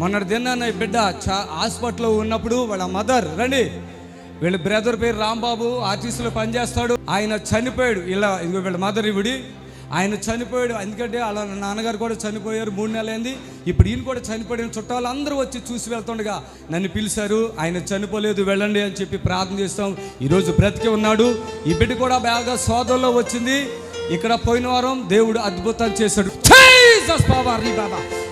మొన్నటి దినాన్న ఈ బిడ్డ చా హాస్పిటల్లో ఉన్నప్పుడు వాళ్ళ మదర్ రండి. వీళ్ళ బ్రదర్ పేరు రాంబాబు ఆర్టీసీలో పనిచేస్తాడు. ఆయన చనిపోయాడు. ఇలా ఇదిగో వీళ్ళ మదర్ ఇవిడి. ఆయన చనిపోయాడు. ఎందుకంటే వాళ్ళ నాన్నగారు కూడా చనిపోయారు. మూడు నెలలైంది. ఇప్పుడు ఈయన కూడా చనిపోయిన చుట్టాలు అందరూ వచ్చి చూసి వెళ్తుండగా నన్ను పిలిచారు. ఆయన చనిపోలేదు వెళ్ళండి అని చెప్పి ప్రార్థన చేస్తాం. ఈరోజు బ్రతికి ఉన్నాడు. ఈ బిడ్డ కూడా బాగా సోదరులో వచ్చింది. ఇక్కడ పోయిన వారం దేవుడు అద్భుతం చేశాడు. బాబా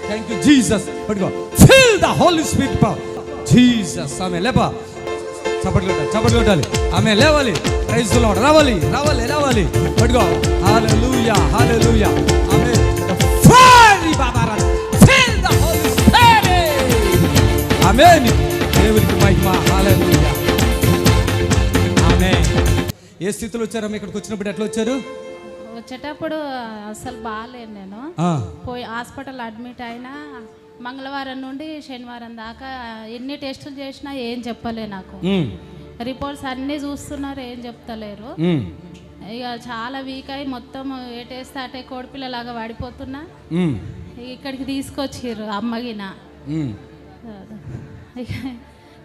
థ్యాంక్ యూ జీసస్ పట్టుకో. Fill the holy spirit power Jesus ఆమె లేప. చప్పట్లు కొట్టాలి చప్పట్లు కొట్టాలి. ఆమె లేవాలి. ప్రైజ్ లార్డ్ రావాలి రావాలి రావాలి. పట్టుకో. హల్లెలూయా హల్లెలూయా ఆమె ఫైర్ బాబా రా ఫిల్ ద హోలీ స్పిరిట్ ఆమేన్ దేవునికి మహిమ. హల్లెలూయా ఆమేన్ ఏ స్థితిలో వచ్చారు ఆమె ఇక్కడికి వచ్చినప్పుడు ఎట్లా వచ్చారు? వచ్చేటప్పుడు అసలు బాగాలేను నేను. పోయి హాస్పిటల్ అడ్మిట్ అయినా మంగళవారం నుండి శనివారం దాకా ఎన్ని టెస్టులు చేసినా ఏం చెప్పలే నాకు. రిపోర్ట్స్ అన్నీ చూస్తున్నారు ఏం చెప్తలేరు. ఇక చాలా వీక్ అయి మొత్తం ఏటేస్తే అటే కోడిపిల్లలాగా పడిపోతున్నా ఇక్కడికి తీసుకొచ్చిర్రు అమ్మగిన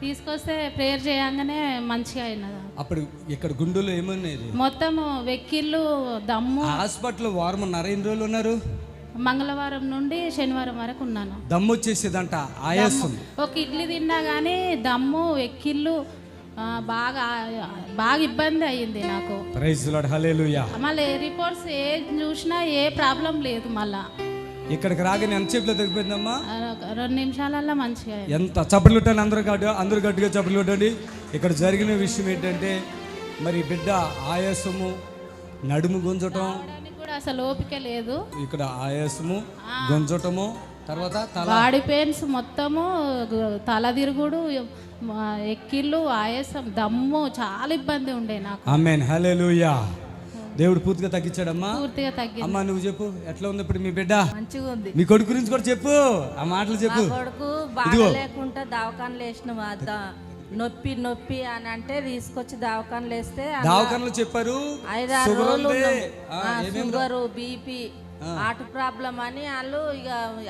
తీసుకొస్తే ప్రేయర్ చేయంగానే మంచిగా అయినది. అప్పుడు ఇక్కడ గుండెలో ఏమన్నది మొత్తం వెక్కిళ్ళు దమ్ము. హాస్పిటల్ వారం ఉన్నారు ఎన్ని రోజులు ఉన్నారు? మంగళవారం నుండి శనివారం వరకు ఉన్నాను. దమ్ము వచ్చేసేదంట ఆయాసం. ఒక ఇడ్లీ తిన్నా కానీ దమ్ము ఎక్కిళ్ళు ఆ, బాగా బాగా ఇబ్బంది అయ్యింది నాకు. ప్రైజ్ లాడ్ హల్లెలూయా. మళ్ళీ రిపోర్ట్స్ ఏ చూసినా ఏ ప్రాబ్లం లేదు మళ్ళా. ఇక్కడికి రాగానే ఎంత సేపులో తగ్గిపోయిందమ్మా రెండు నిమిషాలల్లో మంచిగా. ఎంత చప్పట్లు కొట్టాలి అందరూ గట్టి అందరూ గట్టిగా చప్పట్లు కొట్టండి. ఇక్కడ జరిగిన విషయం ఏంటంటే మరి బిడ్డ ఆయాసము నడుము గుంజటం. కూడా అసలు ఓపిక లేదు. ఇక్కడ ఆయాసము గుంజటము తర్వాత తల. బాడీ పెయిన్స్ మొత్తము తల తిరుగుడు ఎక్కిళ్ళు ఆయాసం దమ్ము చాలా ఇబ్బంది ఉండే నాకు. ఆమెన్. హల్లెలూయా. దేవుడు పూర్తిగా తగ్గించాడమ్మా. పూర్తిగా తగ్గింది. అమ్మా నువ్వు చెప్పు. ఎట్లా ఉంది ఇప్పుడు మీ బిడ్డ? మంచిగా ఉంది. మీ కొడుకు గురించి కూడా చెప్పు. ఆ మాటలు చెప్పు. కొడుకు బాగా లేకుండా దవాఖానలు వేసిన నొప్పి నొప్పి అని అంటే తీసుకొచ్చి దవాఖానలు వేస్తే దావకాన్లో చెప్పారు. ఐదారు రోజులు షుగరు బీపీ హార్ట్ ప్రాబ్లం అని వాళ్ళు ఇక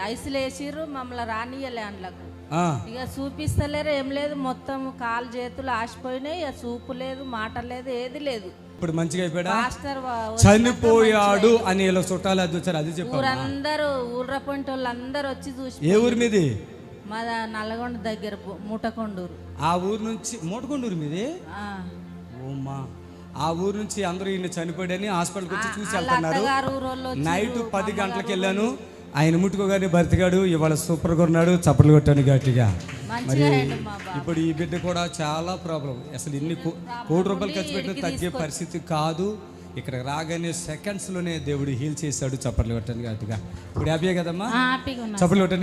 ఐసులు వేసిర్రు మమ్మల్ని రానియలే అందులోకి. ఇక చూపిస్తలేరు ఏం లేదు. మొత్తం కాలు చేతులు ఆసిపోయినాయి ఇక చూపు లేదు మాట లేదు ఏది లేదు. ఇప్పుడు మంచిగా అయిపోయాడా? చనిపోయాడు అని ఇలా చుట్టాలు అది వచ్చారు అది చెప్పు ఊరందరూ ఊర్ర పొంటి వాళ్ళు అందరూ వచ్చి చూసి ఏ ఊరి మీది? మా నల్గొండ దగ్గర మూటకొండూరు. ఆ ఊరు నుంచి మూటకొండూరు మీది? ఆ. ఓమ్మా. ఆ ఊరు నుంచి అందరూ ఈయన చనిపోయాడని హాస్పిటల్కి వచ్చి చూసి వెళ్తున్నారు. నైట్ పది గంటలకు వెళ్ళాను. ఆయన ముట్టుకోగానే బ్రతికాడు ఇవాళ సూపర్గా ఉన్నాడు చప్పట్లు కొట్టాను గట్టిగా. మరి ఇప్పుడు ఈ బిడ్డ కూడా చాలా ప్రాబ్లం అసలు ఇన్ని కోటి రూపాయలు ఖర్చు పెట్టిన తగ్గే పరిస్థితి కాదు. ఇక్కడ రాగానే సెకండ్స్లోనే దేవుడు హీల్ చేశాడు చప్పట్లు కొట్టాను గట్టిగా ఇప్పుడు హ్యాపీయే కదమ్మా? చప్పట్లు కొట్టండి